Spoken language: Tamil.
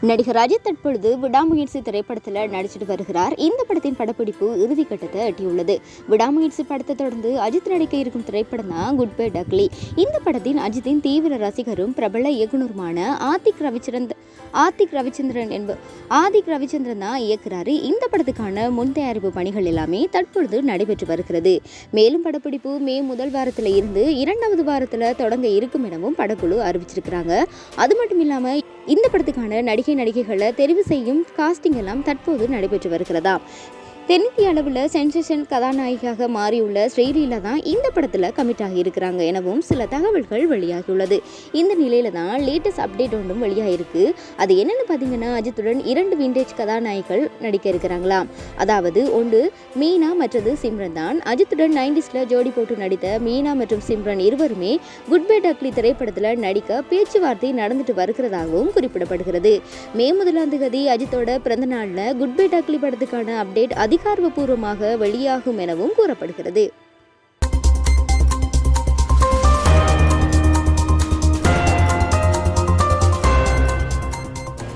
நடிகர் அஜித் தற்பொழுது விடாமுயற்சி திரைப்படத்தில் நடிச்சிட்டு வருகிறார். இந்த படத்தின் படப்பிடிப்பு இறுதிக்கட்டத்தை எட்டியுள்ளது. விடாமுயற்சி படத்தை தொடர்ந்து அஜித் நடிக்க இருக்கும் திரைப்படம் தான் குட் பை டக்லி இந்த படத்தின் அஜித்தின் தீவிர ரசிகரும் பிரபல இயக்குனருமான ஆதிக் ரவிச்சந்திரன் ஆதிக் ரவிச்சந்திரன் என்ப ஆதிக் ரவிச்சந்திரன் தான் இயக்குறாரு. இந்த படத்துக்கான முன் தயாரிப்பு பணிகள் எல்லாமே தற்பொழுது நடைபெற்று வருகிறது. மேலும் படப்பிடிப்பு மே முதல் வாரத்தில் இருந்து இரண்டாவது வாரத்தில் தொடங்க இருக்கும் எனவும் படக்குழு அறிவிச்சிருக்கிறாங்க. அது மட்டும் இல்லாமல் இந்த படத்துக்கான நடிகை நடிகைகளை தெரிவு செய்யும் காஸ்டிங் எல்லாம் தற்போது நடைபெற்று வருகிறதா? தென்னிந்திய அளவில் சென்சேஷன் கதாநாயகியாக மாறியுள்ள ஸ்ரீலீலா தான் இந்த படத்தில் கமிட் ஆகியிருக்கிறாங்க எனவும் சில தகவல்கள் வெளியாகியுள்ளது. இந்த நிலையில தான் லேட்டஸ்ட் அப்டேட் ஒன்றும் வெளியாகிருக்கு அது என்னென்னு பார்த்தீங்கன்னா அஜித்துடன் இரண்டு விண்டேஜ் கதாநாயகிகள் நடிக்க இருக்கிறாங்களாம். அதாவது ஒன்று மீனா மற்றது சிம்ரன் தான். அஜித்துடன் நைன்டிஸில் ஜோடி போட்டு நடித்த மீனா மற்றும் சிம்ரன் இருவருமே குட் பை டக்லி திரைப்படத்தில் நடிக்க பேச்சுவார்த்தை நடந்துட்டு வருகிறதாகவும் குறிப்பிடப்படுகிறது. மே முதலாம் தேதி அஜித்தோட பிறந்த நாளில் குட் பை டக்லி படத்துக்கான அப்டேட் அதிக அதிகாரப்பூர்வமாக வெளியாகும் எனவும் கூறப்படுகிறது.